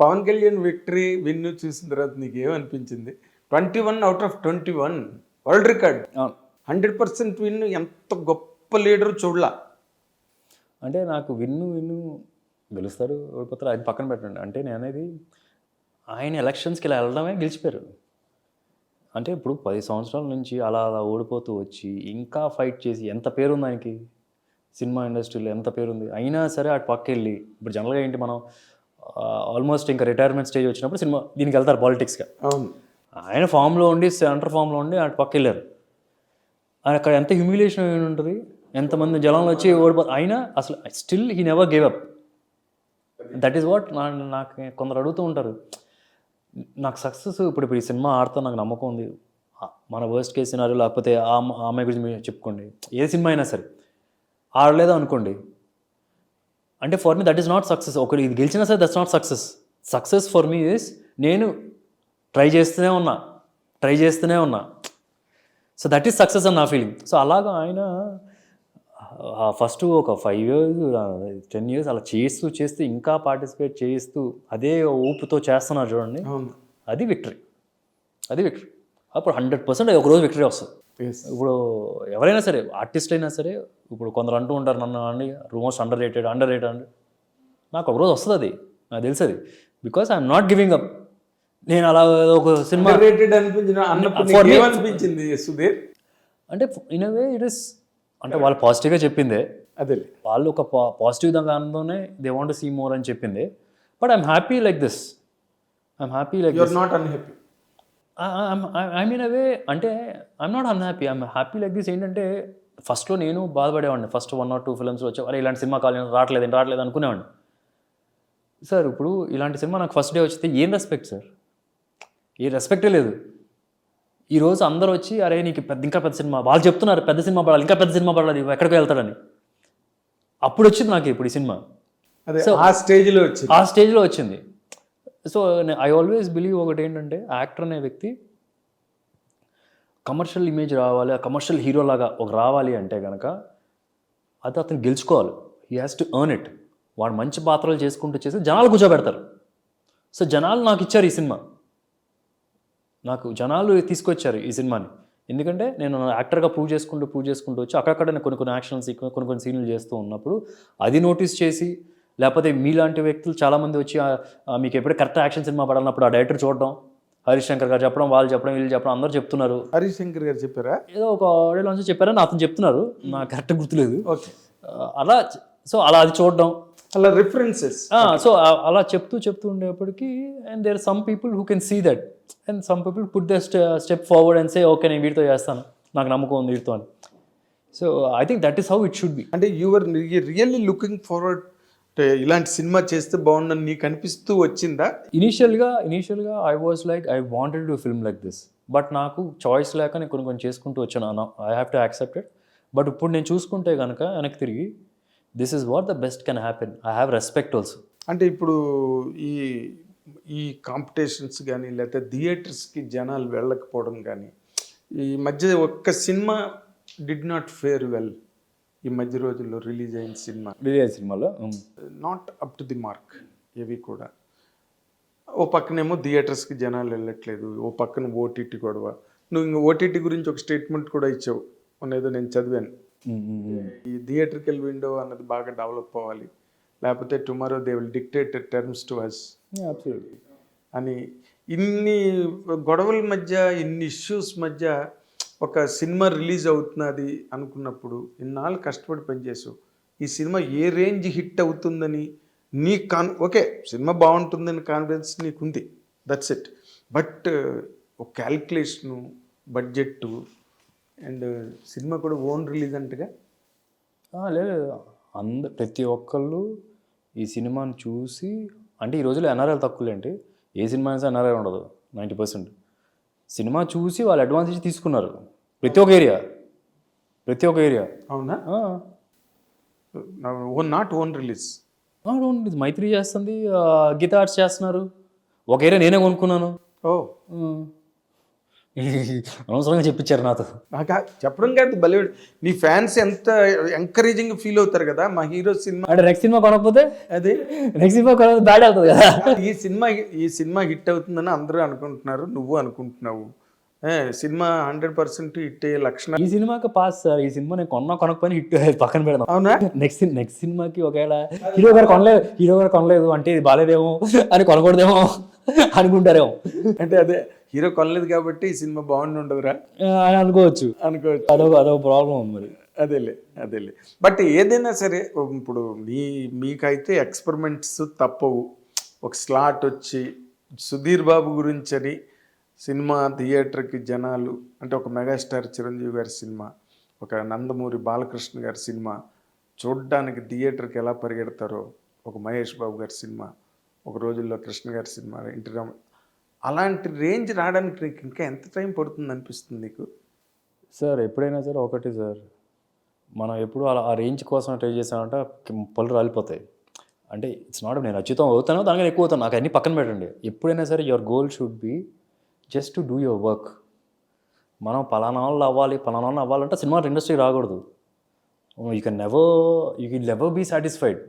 Pawan Kalyan victory win చూసిన తర్వాత నీకు ఏమనిపించింది twenty one out of twenty one world record. Hundred percent win ఎంత గొప్ప లీడర్ చూడలా. అంటే నాకు విన్ను విన్ను గెలుస్తారు ఓడిపోతారు అది పక్కన పెట్టండి. అంటే నేను అనేది ఆయన ఎలక్షన్స్కి ఇలా వెళ్ళడమే గెలిచిపోయారు. అంటే ఇప్పుడు పది సంవత్సరాల నుంచి అలా అలా ఓడిపోతూ వచ్చి ఇంకా ఫైట్ చేసి ఎంత పేరు ఉంది ఆయనకి? సినిమా ఇండస్ట్రీలో ఎంత పేరు ఉంది అయినా సరే అటు పక్క వెళ్ళి ఇప్పుడు జనరల్గా ఏంటి మనం ఆల్మోస్ట్ ఇంకా రిటైర్మెంట్ స్టేజ్ వచ్చినప్పుడు సినిమా దీనికి వెళ్తారు పాలిటిక్స్గా ఆయన ఫామ్లో ఉండి సెంటర్ ఫామ్లో ఉండి అటు పక్క వెళ్ళారు. ఆయన అక్కడ ఎంత హ్యూమిలేషన్ అయి ఉంటుంది? ఎంతమంది జనంలో వచ్చి ఓడిపో అయినా అసలు still he never gave up that is what నాకు కొందరు అడుగుతూ ఉంటారు. నాకు సక్సెస్ ఇప్పుడు ఇప్పుడు ఈ సినిమా ఆడుతా నాకు నమ్మకం ఉంది. మన వర్స్ట్ కేస్ సినారీ లేకపోతే ఆ అమ్మాయి గురించి మీరు చెప్పుకోండి. ఏ సినిమా అయినా సరే. ఆడలేదు అనుకోండి. అంటే for me that is not success ఒకటి ఇది గెలిచినా సరే that's not success success for me is నేను ట్రై చేస్తూనే ఉన్నా ట్రై చేస్తూనే ఉన్నా. సో దట్ ఈస్ సక్సెస్ అని నా ఫీలింగ్ సో అలాగా ఆయన ఫస్ట్ ఒక ఫైవ్ ఇయర్స్ టెన్ ఇయర్స్ అలా చేస్తూ చేస్తూ ఇంకా పార్టిసిపేట్ చేస్తూ అదే ఊపుతో చేస్తున్నారు చూడండి. అది విక్టరీ అది విక్టరీ అప్పుడు హండ్రెడ్ పర్సెంట్ ఒక రోజు విక్టరీ వస్తుంది. ఇప్పుడు ఎవరైనా సరే ఆర్టిస్ట్ అయినా సరే ఇప్పుడు కొందరు అంటూ ఉంటారు నన్ను అండి most underrated underrated అండి. నాకు ఒక రోజు వస్తుంది అది నాకు తెలుసు అది. Because I'm not giving up నేను అలా ఒక సినిమా రేటెడ్ me- ఏమనిపించింది సుధీర్? అంటే ఇన్ వే ఇట్ ఇస్ అంటే వాళ్ళు పాజిటివ్గా చెప్పిందే. అదే. వాళ్ళు ఒక పాజిటివ్ దాంతోనే దే వాంట్ సీ మోర్ అని చెప్పింది. But I'm happy like this I'm happy like not unhappy I mean అవే అంటే I'm not unhappy I'm happy like this ఏంటంటే ఫస్ట్లో నేను బాధపడేవాడిని. First one or two films వచ్చి అరే ఇలాంటి సినిమా కావాలి రావట్లేదు రావట్లేదు అనుకునేవాడిని. సార్ ఇప్పుడు ఇలాంటి సినిమా నాకు ఫస్ట్ డే వచ్చితే ఏం రెస్పెక్ట్ సార్ ఏ రెస్పెక్టే లేదు. ఈ రోజు అందరూ వచ్చి అరే నీకు పెద్ద ఇంకా పెద్ద సినిమా వాళ్ళు చెప్తున్నారు పెద్ద సినిమా పడాలి ఇంకా పెద్ద సినిమా పడాలి ఎక్కడికి వెళ్తాడని. అప్పుడు వచ్చింది నాకు ఇప్పుడు ఈ సినిమా. అదే ఆ స్టేజ్లో వచ్చింది. ఆ స్టేజ్లో వచ్చింది. సో ఐ ఆల్వేస్ బిలీవ్ ఒకటి ఏంటంటే యాక్టర్ అనే వ్యక్తి కమర్షియల్ ఇమేజ్ రావాలి ఆ కమర్షియల్ హీరో లాగా ఒక రావాలి అంటే కనుక అది అతను గెలుచుకోవాలి. He has to earn it వాడు మంచి పాత్రలు చేసుకుంటూ చేసి జనాలు కూర్చోబెడతారు. సో జనాలు నాకు ఇచ్చారు ఈ సినిమా. నాకు జనాలు తీసుకొచ్చారు ఈ సినిమాని. ఎందుకంటే నేను యాక్టర్గా ప్రూవ్ చేసుకుంటూ ప్రూవ్ చేసుకుంటూ వచ్చి అక్కడక్కడ కొన్ని కొన్ని కొన్ని యాక్షన్స్ కొన్ని కొన్ని సీన్లు చేస్తూ ఉన్నప్పుడు అది నోటీస్ చేసి లేకపోతే మీలాంటి వ్యక్తులు చాలామంది వచ్చి "ఆ, ఆ, మీకు ఎప్పుడు కరెక్ట్ యాక్షన్ సినిమా పడాలన్నప్పుడు ఆ డైరెక్టర్ చూడడం హరీష్ శంకర్ గారు చెప్పడం వాళ్ళు చెప్పడం వీళ్ళు చెప్పడం అందరూ చెప్తున్నారు. హరీష్ శంకర్ గారు చెప్పారా? ఏదో ఒక ఆడియో లాంచ్ చెప్పారని అతను చెప్తున్నారు. నాకు కరెక్ట్ గుర్తులేదు. ఓకే. అలా సో అలా అది చూడడం. అలా రిఫరెన్సెస్ సో అలా చెప్తూ చెప్తూ ఉండేప్పటికీ and there some people who can see that and some people put the step forward and say okay నేను వీటితో చేస్తాను. నాకు నమ్మకం ఉంది వీటితో అని. So I think that is how it should be అంటే యువర్ రియల్లీ లుకింగ్ ఫార్వర్డ్ ఇలాంటి సినిమా చేస్తే బాగుండని నీకు అనిపిస్తూ వచ్చిందా? ఇనీషియల్గా ఇనీషియల్గా I was like I wanted to film like this but నాకు చాయిస్ లేక నేను కొన్ని కొన్ని చేసుకుంటూ వచ్చాను. I have to accept it but ఇప్పుడు నేను చూసుకుంటే కనుక వెనక్కి తిరిగి this is what the best can happen I have respect also అంటే ఇప్పుడు ఈ ఈ కాంపిటీషన్స్ కానీ లేకపోతే థియేటర్స్కి జనాలు వెళ్ళకపోవడం కానీ ఈ మధ్య ఒక్క cinema did not fare well ఈ మధ్య రోజుల్లో రిలీజ్ అయిన సినిమా. విజయ్ సినిమాలో? Not up to the mark ఇవి కూడా. ఓ పక్కనేమో థియేటర్స్కి జనాలు వెళ్ళట్లేదు. ఓ పక్కన ఓటీటీ గొడవ. నువ్వు ఇంక ఓటీటీ గురించి ఒక స్టేట్మెంట్ కూడా ఇచ్చావు. అనేదో నేను చదివాను. ఈ థియేటర్కల్ విండో అన్నది బాగా డెవలప్ అవ్వాలి. లేకపోతే tomorrow they will dictate terms to us అని ఇన్ని గొడవల మధ్య ఇన్ని ఇష్యూస్ మధ్య ఒక సినిమా రిలీజ్ అవుతున్నది అనుకున్నప్పుడు ఇన్నాళ్ళు కష్టపడి పనిచేసావు. ఈ సినిమా ఏ రేంజ్ హిట్ అవుతుందని నీ కాన్ ఓకే సినిమా బాగుంటుందని కాన్ఫిడెన్స్ నీకుంది. దట్స్ ఇట్ బట్ ఒక క్యాల్కులేషను బడ్జెట్ అండ్ సినిమా కూడా ఓన్ రిలీజ్ అంటగా? లేదు అంద ప్రతి ఒక్కళ్ళు ఈ సినిమాని చూసి అంటే ఈ రోజుల్లో ఎన్ఆర్ఐలు తక్కువలేంటి ఏ సినిమా అయినా ఎన్ఆర్ఐ ఉండదు? Ninety percent. సినిమా చూసి వాళ్ళు అడ్వాన్స్ ఇచ్చి తీసుకున్నారు. ప్రతి ఒక్క ఏరియా. ప్రతి ఒక్క ఏరియా. అవునా? Own not own release. ఇది మైత్రి చేస్తుంది గీతా ఆర్ట్స్ చేస్తున్నారు. ఒక ఏరియా నేనే కొనుక్కున్నాను. ఓ. ఉమ్. అనవసరంగా చెప్పించారు నాతో. నాకు చెప్పడం కాదు భలే నీ ఫ్యాన్స్ ఎంత ఎంకరేజింగ్ ఫీల్ అవుతారు కదా మా హీరో సినిమా అంటే నెక్స్ట్ సినిమా కొనకపోతే అదే? నెక్స్ట్ సినిమా కొనకపోతే బ్యాడ్ అవుతుంది కదా. ఈ సినిమా ఈ సినిమా హిట్ అవుతుందని అందరూ అనుకుంటున్నారు నువ్వు అనుకుంటున్నావు. సినిమా హండ్రెడ్ పర్సెంట్ హిట్ అయ్యే లక్షణం ఈ సినిమాకి పాస్ సార్ ఈ సినిమా నేను కొన్నా కొనకపోయినా హిట్ పక్కన పెడదాం. అవునా? నెక్స్ట్ నెక్స్ట్ సినిమాకి ఒకవేళ హీరో గారు కొనలేదు హీరో గారు కొనలేదు అంటే ఇది బాగాలేదేమో అని కొనకూడదేమో అనుకుంటారేమో. అంటే అదే హీరో కొనలేదు కాబట్టి ఈ సినిమా బాగుండి ఉండదురా? అని అనుకోవచ్చు. అనుకోవచ్చు. అదొక అదొక ప్రాబ్లం మరి. అదేలే అదేలే. బట్ ఏదైనా సరే ఇప్పుడు మీ మీకైతే ఎక్స్పెరిమెంట్స్ తప్పవు. ఒక స్లాట్ వచ్చి సుధీర్ బాబు గురించి అని సినిమా థియేటర్కి జనాలు అంటే ఒక మెగాస్టార్ చిరంజీవి గారి సినిమా ఒక నందమూరి బాలకృష్ణ గారి సినిమా చూడడానికి థియేటర్కి ఎలా పరిగెడతారో ఒక మహేష్ బాబు గారి సినిమా ఒక రోజుల్లో కృష్ణ గారి సినిమా రామ అలాంటి రేంజ్ రావడానికి నీకు ఇంకా ఎంత టైం పడుతుంది అనిపిస్తుంది నీకు? సార్ ఎప్పుడైనా సరే ఒకటి సార్. మనం ఎప్పుడు అలా ఆ రేంజ్ కోసం ట్రై చేసామంటే పళ్ళు రాలిపోతాయి. అంటే ఇట్స్ నాట్ నేను అచ్యుతం అవుతాను దానికన్నా ఎక్కువ అవుతాను. నాకు అన్ని పక్కన పెట్టండి. ఎప్పుడైనా సరే your goal should be just to do your work. మనం పలానా వాళ్ళు అవ్వాలి పలానా వాళ్ళు అవ్వాలంటే సినిమా ఇండస్ట్రీ రాకూడదు. You can never you can never be satisfied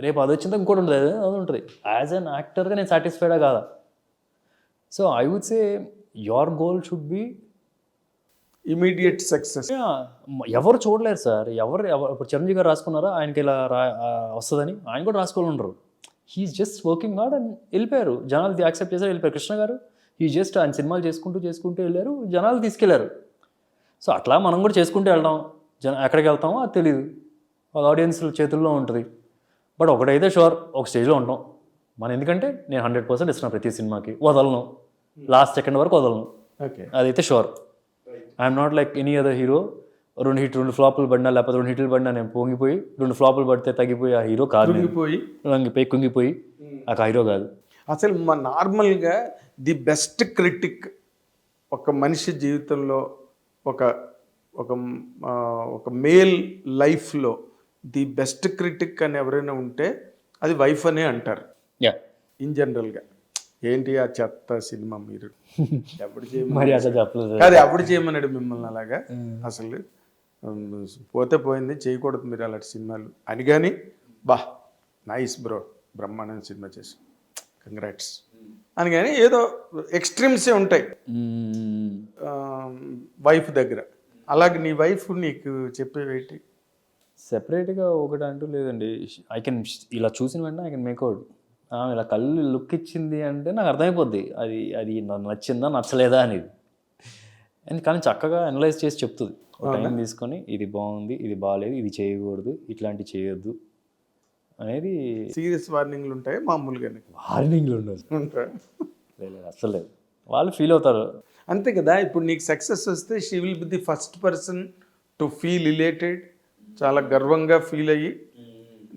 రేపు అది వచ్చిందో ఇంకోటి ఉంటుంది అది అది ఉంటుంది యాజ్ అన్ యాక్టర్గా నేను సాటిస్ఫైడా కాదా? So I would say your goal should be immediate success ఎవరు చూడలేరు సార్. ఎవరు ఎవరు ఇప్పుడు చిరంజీవి గారు రాసుకున్నారా? ఆయనకి ఇలా రా వస్తుందని? ఆయన కూడా రాసుకోవాలి ఉండరు he is just working hard and వెళ్ళిపోయారు. జనాలు యాక్సెప్ట్ చేశారు వెళ్ళిపోయారు. కృష్ణ గారు ఈ జస్ట్ ఆయన సినిమాలు చేసుకుంటూ చేసుకుంటూ వెళ్ళారు జనాలు తీసుకెళ్ళారు సో అట్లా మనం కూడా చేసుకుంటూ వెళ్దాం. జన ఎక్కడికి వెళ్తామో అది తెలియదు ఒక ఆడియన్స్ చేతుల్లో ఉంటుంది. బట్ ఒకటైతే షూర్ ఒక స్టేజ్లో ఉంటాం. మనం ఎందుకంటే నేను హండ్రెడ్ పర్సెంట్ ఇస్తున్నాను ప్రతి సినిమాకి. వదలను. లాస్ట్ సెకండ్ వరకు వదలను. ఓకే. అదైతే sure. I'm not like any other hero రెండు హిట్ రెండు ఫ్లాపులు పడినా లేకపోతే రెండు హిట్లు పడినా నేను పొంగిపోయి రెండు ఫ్లాపులు పడితే తగ్గిపోయి ఆ హీరో కాదు నేను. కుంగిపోయి. కుంగిపోయి ఆ హీరో కాదు. అసలు మా నార్మల్గా ది బెస్ట్ క్రిటిక్ ఒక మనిషి జీవితంలో ఒక ఒక ఒక మేల్ లైఫ్లో ది బెస్ట్ క్రిటిక్ అని ఎవరైనా ఉంటే అది వైఫ్ అనే అంటారు. ఇన్ జనరల్గా ఏంటి ఆ చెత్త సినిమా మీరు? ఎప్పుడు చేయమని కాదు ఎప్పుడు చేయమన్నాడు మిమ్మల్ని అలాగా? అసలు పోతే పోయింది చేయకూడదు మీరు అలాంటి సినిమాలు. అని కానీ బా నైస్ బ్రో బ్రహ్మాండం సినిమా చేసి కంగ్రాట్స్ అని కానీ ఏదో ఎక్స్ట్రీమ్సే ఉంటాయి. వైఫ్ దగ్గర. అలాగే నీ వైఫ్ నీకు చెప్పేవేటి సెపరేట్గా ఒకటి అంటూ లేదండి. ఐ కెన్ ఇలా చూసిన వెంటనే ఐ కెన్ మేక్అవుట్ ఇలా కళ్ళు లుక్ ఇచ్చింది అంటే నాకు అర్థమైపోద్ది. అది అది నచ్చిందా నచ్చలేదా అనేది. అండ్ కానీ చక్కగా అనలైజ్ చేసి చెప్తుంది. టైం తీసుకొని ఇది బాగుంది ఇది బాగాలేదు ఇది చేయకూడదు ఇట్లాంటివి చేయొద్దు అనేది సీరియస్ వార్నింగ్లు ఉంటాయి? మామూలుగానే వార్నింగ్లు ఉండదు. ఉంటాయి? లేదు అసలు లేదు. వాళ్ళు ఫీల్ అవుతారు. అంతే కదా ఇప్పుడు నీకు సక్సెస్ వస్తే she will be the first person to feel related చాలా గర్వంగా ఫీల్ అయ్యి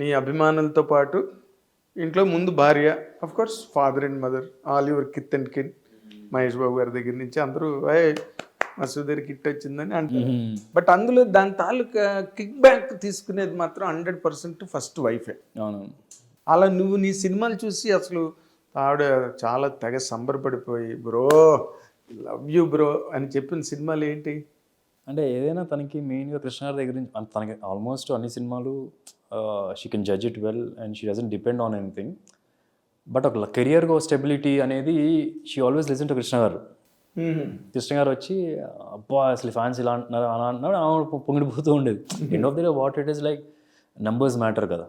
నీ అభిమానులతో పాటు ఇంట్లో ముందు భార్య of course father and mother all your kith and kin Mahesh Babu గారి దగ్గర నుంచి అందరూ ఏ మా సుధీర్ కిట్ వచ్చిందని అంటారు. బట్ అందులో దాని తాలూకా కిక్ బ్యాక్ తీసుకునేది మాత్రం హండ్రెడ్ పర్సెంట్ ఫస్ట్ వైఫే అవును. అలా నువ్వు నీ సినిమాలు చూసి అసలు ఆవిడ చాలా తెగ సంబరపడిపోయి బ్రో లవ్ యూ బ్రో అని చెప్పిన సినిమాలు ఏంటి? అంటే ఏదైనా తనకి మెయిన్గా కృష్ణ గారి దగ్గర నుంచి తనకి ఆల్మోస్ట్ అన్ని సినిమాలు she can judge it well and she doesn't depend on anything but ఒక కెరియర్గా స్టెబిలిటీ అనేది she always listen to Krishna garu Krishna garu వచ్చి అబ్బా అసలు ఫ్యాన్స్ ఇలా అంటున్నారు అలా అంటున్నారు? ఆమె పొంగిడిపోతూ ఉండేది. End of the day what it is like numbers matter కదా.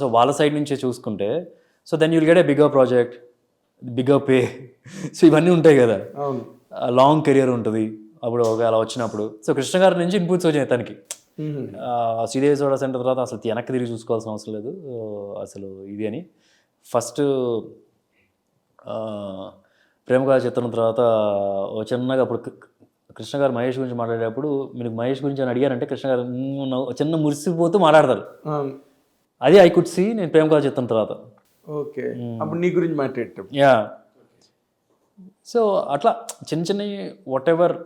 సో వాళ్ళ సైడ్ నుంచే చూసుకుంటే so then you'll get a bigger project bigger pay so ఇవన్నీ ఉంటాయి కదా. లాంగ్ కెరియర్ ఉంటుంది. అప్పుడు ఒక అలా వచ్చినప్పుడు. సో కృష్ణ గారి నుంచి ఇన్పుట్స్ వచ్చాయి తనకి. శ్రీదేవి సోడా సెంటర్ తర్వాత అసలు వెనక్కి తిరిగి చూసుకోవాల్సిన అవసరం లేదు. అసలు ఇది అని. ఫస్ట్ ప్రేమ కథ చిత్రం తర్వాత చిన్నగా అప్పుడు కృష్ణ గారు మహేష్ గురించి మాట్లాడేటప్పుడు మీరు మహేష్ గురించి అని అడిగారంటే కృష్ణ గారు చిన్న మురిసిపోతూ మాట్లాడతారు. అది ఐ కుడ్ సీ నేను ప్రేమ కథ చిత్రం తర్వాత. ఓకే. అప్పుడు నీ గురించి మాట్లాడేటప్పుడు. యా. సో అట్లా చిన్న చిన్న whatever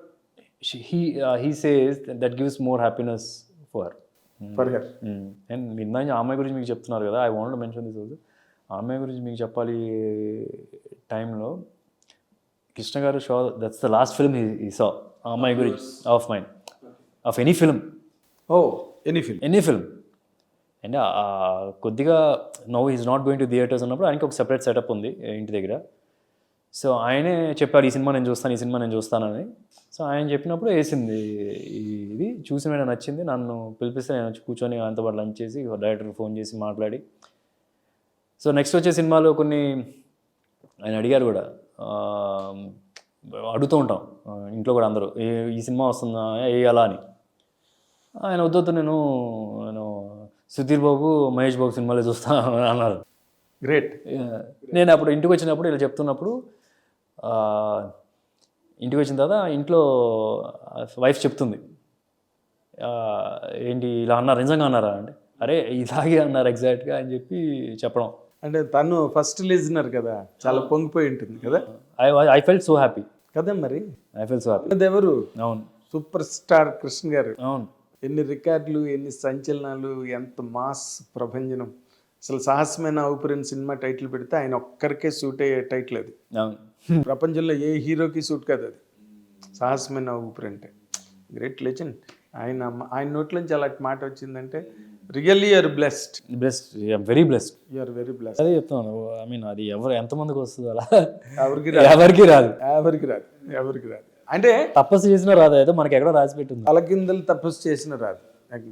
he he says that gives more happiness for for her and ఇందాక ఆ అమ్మాయి గురించి మీకు చెప్తున్నారు కదా I want mention this also ఆ అమ్మాయి గురించి మీకు చెప్పాలి టైంలో Krishna garu show that's the last film ఈ సా ఆ అమ్మాయి గురించి of mind of any film oh any film any film and కొద్దిగా no is not going to theatres ఉన్నప్పుడు ఆయనకి ఒక సెపరేట్ సెటప్ ఉంది ఇంటి దగ్గర. సో ఆయనే చెప్పారు ఈ సినిమా నేను చూస్తాను ఈ సినిమా నేను చూస్తానని. సో ఆయన చెప్పినప్పుడు వేసింది ఇది చూసి మీద నచ్చింది. నన్ను పిలిపిస్తే నేను వచ్చి కూర్చొని ఆయనతో పాటు లంచ్ చేసి డైరెక్టర్ ఫోన్ చేసి మాట్లాడి. సో నెక్స్ట్ వచ్చే సినిమాలో కొన్ని ఆయన అడిగారు కూడా అడుగుతూ ఉంటాం ఇంట్లో కూడా అందరూ "ఏ- ఈ సినిమా వస్తుందా? వేయాలా అని. ఆయన వద్దొద్దు నేను నేను సుధీర్ బాబు మహేష్ బాబు సినిమాలే చూస్తా అన్నారు. గ్రేట్. నేను అప్పుడు ఇంటికి వచ్చినప్పుడు ఇలా చెప్తున్నప్పుడు ఇంటికి వచ్చిన తర్వాత ఇంట్లో వైఫ్ చెప్తుంది. ఏంటి ఇలా అన్నారు? నిజంగా అన్నారా అంటే అరే ఇలాగే అన్నారు ఎగ్జాక్ట్గా అని చెప్పి చెప్పడం. అంటే తను ఫస్ట్ లిజనర్ కదా చాలా పొంగిపోయి ఉంటుంది కదా? I I felt so happy కదా మరి? ఐ ఫెల్ సో హ్యాపీ ఎవరు అవును. సూపర్ స్టార్ కృష్ణ గారు. అవును. ఎన్ని రికార్డులు ఎన్ని సంచలనాలు ఎంత మాస్ ప్రభంజనం. అసలు సాహసమైన ఊపిరిన సినిమా టైటిల్ పెడితే ఆయన ఒక్కరికే సూట్ అయ్యే టైటిల్ అది. ప్రపంచంలో ఏ హీరోకి సూట్ కాదు అది. సాహసమైన ఊపిరి అంటే. గ్రేట్ లెజెండ్ ఆయన ఆయన నోట్లోంచి అలాంటి మాట వచ్చిందంటే really you're blessed blessed very blessed you're very blessed అదే చెప్తాను ఐ మీన్ అది ఎవరు ఎంతమందికి వస్తుంది అలా. ఎవరికి ఎవరికి రాదు. ఎవరికి రాదు. ఎవరికి రాదు. అంటే తపస్సు చేసినా రాదు. ఏదో మనకి ఎక్కడో రాసి పెట్టింది తలకిందలు తపస్సు చేసిన రాదు.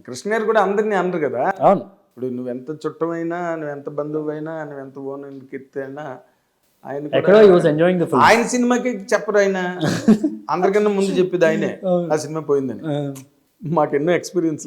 కృష్ణ గారు కూడా అందరినీ అనరు కదా. అవును. ఇప్పుడు నువ్వెంత చుట్టమైనా నువ్వెంత బంధువైనా నువ్వెంత ఓన్ ఎత్తినా ఆయన ఆయన సినిమాకి చెప్పరు ఆయన. అందరికన్నా ముందు చెప్పేది ఆయనే. ఆ సినిమా పోయిందని. మాకెన్నో ఎక్స్పీరియన్స్